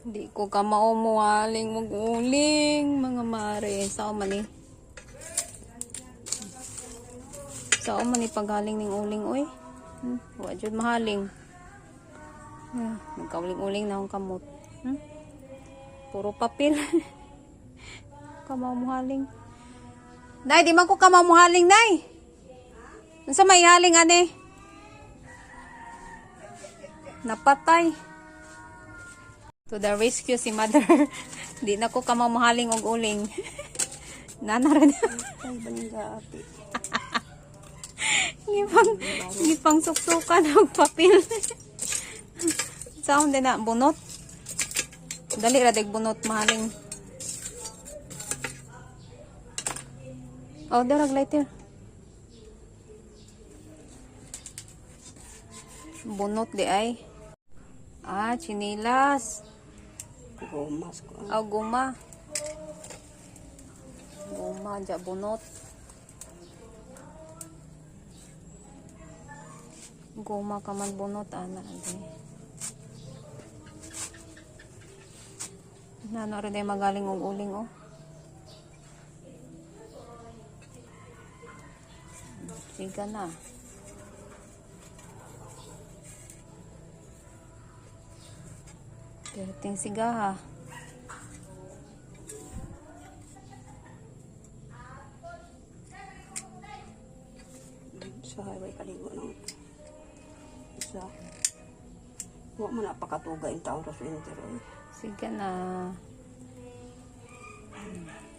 Di ko ka maumuhaling mag-uling, mga mare. Sao man eh. Sao man eh paghaling ning uling, oy. Hmm? Wa mahaling. Hmm, nagkauling-uling na akong kamot. Hmm? Puro papel. kamamuhaling. Nay, di man ko kamamuhaling, nay. Unsa may haling ane? Napatay. To the rescue si mother. di na ko kamamuhaling og uling. Nana rin. Ay, bangga ati. Gipang, gipang suksukan ng papel. Din na, bunot. Dali ra dig bunot mahaling. Oh, darag lighter. Bunot di ay. Ah, chinilas. Gomas ko. Aw, guma. Guma, dya bunot. Guma ka man bunot, ana. Nano rin ay magaling og uling, oh. Siga na. Perting sigaha. Sa highway kaligo ng isa. Huwag mo na pakatuga yung taong rasulinter. Eh. Sige na. Hmm.